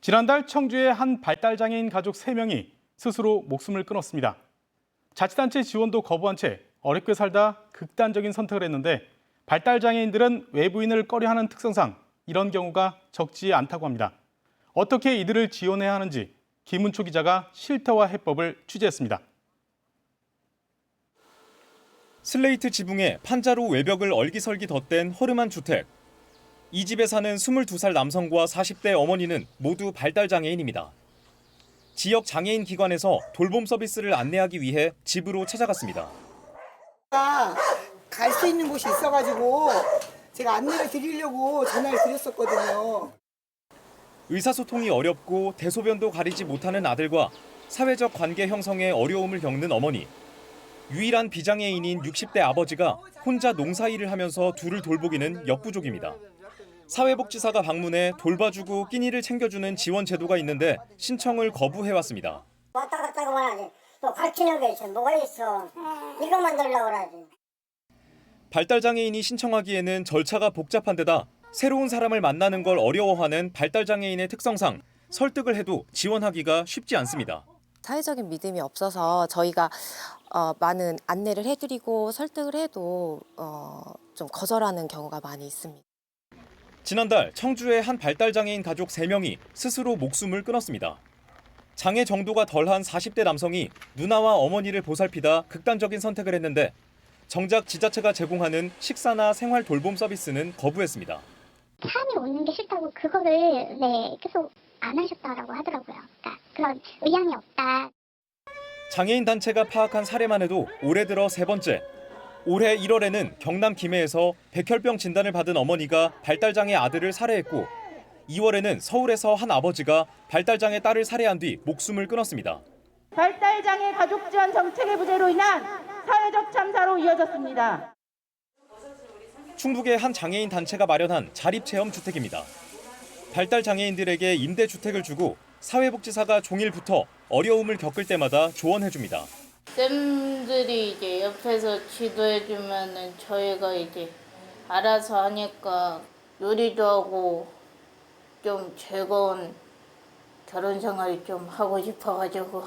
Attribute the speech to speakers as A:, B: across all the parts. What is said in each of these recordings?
A: 지난달 청주의 한 발달장애인 가족 3명이 스스로 목숨을 끊었습니다. 자치단체 지원도 거부한 채 어렵게 살다 극단적인 선택을 했는데 발달장애인들은 외부인을 꺼려하는 특성상 이런 경우가 적지 않다고 합니다. 어떻게 이들을 지원해야 하는지 김은초 기자가 실태와 해법을 취재했습니다.
B: 슬레이트 지붕에 판자로 외벽을 얼기설기 덧댄 허름한 주택. 이 집에 사는 22살 남성과 40대 어머니는 모두 발달장애인입니다. 지역 장애인 기관에서 돌봄 서비스를 안내하기 위해 집으로 찾아갔습니다.
C: 갈 수 있는 곳이 있어가지고 제가 안내를 드리려고 전화를 드렸었거든요.
B: 의사소통이 어렵고 대소변도 가리지 못하는 아들과 사회적 관계 형성에 어려움을 겪는 어머니. 유일한 비장애인인 60대 아버지가 혼자 농사일을 하면서 둘을 돌보기는 역부족입니다. 사회복지사가 방문해 돌봐주고 끼니를 챙겨주는 지원 제도가 있는데 신청을 거부해왔습니다.
D: 왔다 갔다고만 하지. 또 가르치는 게 있어. 뭐가 있어. 이것만 들려고 그러지.
B: 발달장애인이 신청하기에는 절차가 복잡한 데다 새로운 사람을 만나는 걸 어려워하는 발달장애인의 특성상 설득을 해도 지원하기가 쉽지 않습니다.
E: 사회적인 믿음이 없어서 저희가 어, 많은 안내를 해드리고 설득을 해도 어, 좀 거절하는 경우가 많이 있습니다.
B: 지난달 청주의 한 발달장애인 가족 3명이 스스로 목숨을 끊었습니다. 장애 정도가 덜한 40대 남성이 누나와 어머니를 보살피다 극단적인 선택을 했는데 정작 지자체가 제공하는 식사나 생활 돌봄 서비스는 거부했습니다.
F: 사람이 오는 게 싫다고 그거를 네 계속 안 하셨다라고 하더라고요. 그러니까 그런 의향이 없다.
B: 장애인 단체가 파악한 사례만 해도 올해 들어 세 번째. 올해 1월에는 경남 김해에서 백혈병 진단을 받은 어머니가 발달장애 아들을 살해했고 2월에는 서울에서 한 아버지가 발달장애 딸을 살해한 뒤 목숨을 끊었습니다.
G: 발달장애 가족 지원 정책의 부재로 인한 사회적 참사로 이어졌습니다.
B: 충북의 한 장애인 단체가 마련한 자립체험 주택입니다. 발달 장애인들에게 임대 주택을 주고 사회복지사가 종일부터 어려움을 겪을 때마다 조언해 줍니다.
H: 쌤들이 이제 옆에서 지도해 주면은 저희가 이제 알아서 하니까 요리도 하고 좀 즐거운 결혼 생활이 좀 하고 싶어가지고.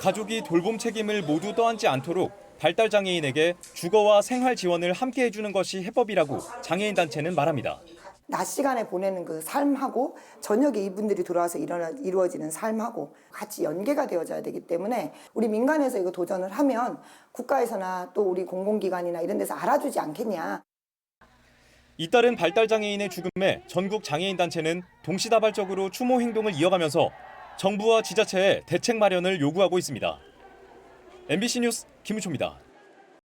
B: 가족이 돌봄 책임을 모두 떠안지 않도록 발달 장애인에게 주거와 생활 지원을 함께 해주는 것이 해법이라고 장애인 단체는 말합니다.
C: 낮 시간에 보내는 그 삶하고 저녁에 이분들이 들어와서 일어나, 이루어지는 삶하고 같이 연계가 되어져야 되기 때문에 우리 민간에서 이거 도전을 하면 국가에서나 또 우리 공공기관이나 이런 데서 알아주지 않겠냐.
B: 잇따른 발달 장애인의 죽음에 전국 장애인 단체는 동시다발적으로 추모 행동을 이어가면서 정부와 지자체에 대책 마련을 요구하고 있습니다. MBC 뉴스 김우초입니다.